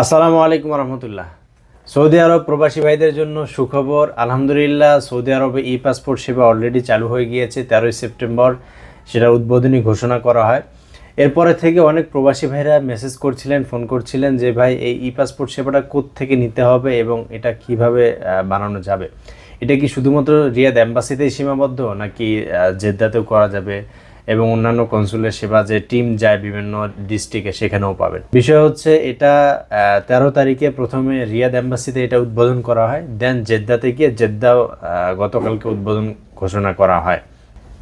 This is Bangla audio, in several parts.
আসসালামু আলাইকুম রহমতুল্লাহ সৌদি আরব প্রবাসী ভাইদের জন্য সুখবর। আলহামদুলিল্লাহ, সৌদি আরবে ই পাসপোর্ট সেবা অলরেডি চালু হয়ে গিয়েছে তেরোই সেপ্টেম্বর, সেটা উদ্বোধনী ঘোষণা করা হয়। এরপরে থেকে অনেক প্রবাসী ভাইরা মেসেজ করছিলেন ফোন করছিলেন যে, ভাই, এই ই পাসপোর্ট সেবাটা থেকে নিতে হবে এবং এটা কীভাবে বানানো যাবে? এটা কি শুধুমাত্র রিয়াদ অ্যাম্বাসিতেই সীমাবদ্ধ নাকি জেদ্দাতেও করা যাবে? এবং অন্যান্য কনসুলের সেবা যে টিম যায় বিভিন্ন ডিস্ট্রিক্টে, সেখানেও পাবেন। বিষয় হচ্ছে এটা তেরো তারিখে প্রথমে রিয়াদ অ্যাম্বাসিতে এটা উদ্বোধন করা হয়, দেন জেদ্দাতে গিয়ে জেদ্দাও গতকালকে উদ্বোধন ঘোষণা করা হয়।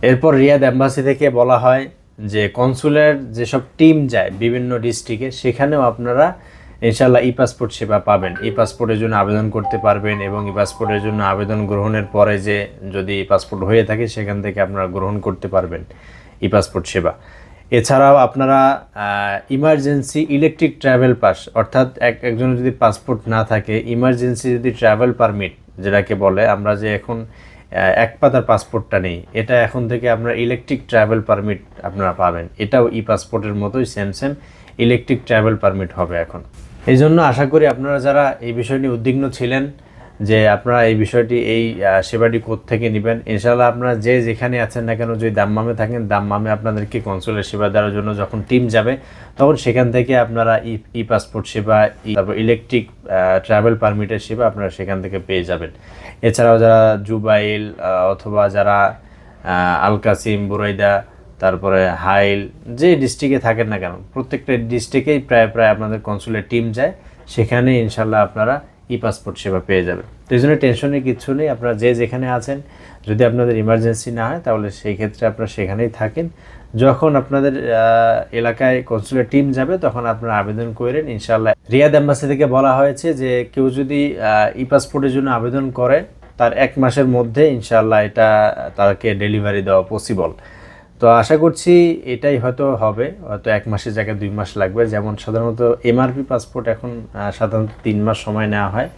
এরপর রিয়াদ অ্যাম্বাসি থেকে বলা হয় যে কনসুলের যেসব টিম যায় বিভিন্ন ডিস্ট্রিক্টে, সেখানেও আপনারা ইনশাল্লাহ ই পাসপোর্ট সেবা পাবেন। ই পাসপোর্টের জন্য আবেদন করতে পারবেন এবং ই পাসপোর্টের জন্য আবেদন গ্রহণের পরে যে যদি পাসপোর্ট হয়ে থাকে, সেখান থেকে আপনারা গ্রহণ করতে পারবেন। ই পাসপোর্ট সেবা। এছাড়াও আপনারা ইমার্জেন্সি ইলেকট্রিক ট্রাভেল পাস অর্থাৎ এক, একজনের যদি পাসপোর্ট না থাকে ইমার্জেন্সি যদি ট্রাভেল পারমিট যেটাকে বলে, আমরা যে এখন এক পাতার পাসপোর্টটা নেই, এটা এখন থেকে আপনার ইলেকট্রিক ট্রাভেল পারমিট আপনারা পাবেন। এটাও ই পাসপোর্টের মতোই same same electric travel permit হবে এখন। এই জন্য আশা করি আপনারা যারা এই বিষয় নিয়ে উদ্বিগ্ন ছিলেন যে আপনারা এই বিষয়টি, এই সেবাটি থেকে নেবেন? ইনশাল্লাহ আপনারা যে যেখানে আছেন না কেন, যদি দাম্মামে থাকেন, দাম্মামে আপনাদেরকে কনসুলের সেবা দেওয়ার জন্য যখন টিম যাবে, তখন সেখান থেকে আপনারা ই ই পাসপোর্ট সেবা তারপর ইলেকট্রিক ট্রাভেল পারমিটের সেবা আপনারা সেখান থেকে পেয়ে যাবেন। এছাড়াও যারা জুবাইল অথবা যারা আল কাসিম বুরাইদা, তারপরে হাইল, যে ডিস্ট্রিক্টে থাকেন না কেন, প্রত্যেকটা ডিস্ট্রিক্টেই প্রায় প্রায় আপনাদের কনসুলের টিম যায়। সেখানে ইনশাল্লাহ আপনারা ই পাসপোর্ট সেবা পেয়ে যাবেন। তো এই জন্য টেনশনের কিছু নেই। আপনারা যে যেখানে আছেন, যদি আপনাদের ইমার্জেন্সি না হয়, তাহলে সেই ক্ষেত্রে আপনারা সেখানেই থাকেন। যখন আপনাদের এলাকায় কনসুলের টিম যাবে, তখন আপনারা আবেদন করেন ইনশাল্লাহ রিয়াদ অ্যাম্বাসি থেকে বলা হয়েছে যে, কেউ যদি ই পাসপোর্টের জন্য আবেদন করে তার এক মাসের মধ্যে ইনশাল্লাহ এটা তাকে ডেলিভারি দেওয়া পসিবল তো আশা করছি এটাই হয়তো হবে, হয়তো এক মাসের জায়গায় দুই মাস লাগবে। যেমন সাধারণত এমআরপি পাসপোর্ট এখন সাধারণত তিন মাস সময় নেওয়া হয়।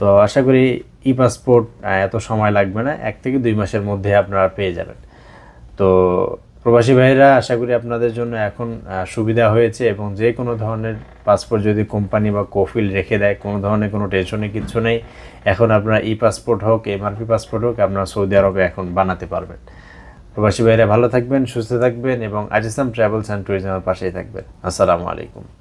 তো আশা করি ই পাসপোর্ট এত সময় লাগবে না, এক থেকে দুই মাসের মধ্যে আপনারা পেয়ে যাবেন। তো প্রবাসী ভাইরা আশা করি আপনাদের জন্য এখন সুবিধা হয়েছে এবং যে কোনো ধরনের পাসপোর্ট যদি কোম্পানি বা কফিল রেখে দেয়, কোনো ধরনের কোনো টেনশনে কিচ্ছু নেই। এখন আপনারা ই পাসপোর্ট হোক এমআরপি পাসপোর্ট হোক, আপনারা সৌদি আরবে এখন বানাতে পারবেন। প্রবাসী ভাইরা ভালো থাকবেন, সুস্থ থাকবেন এবং আজিসাম ট্রাভেলস অ্যান্ড ট্যুরিজমের পাশেই থাকবেন। আসসালামু আলাইকুম।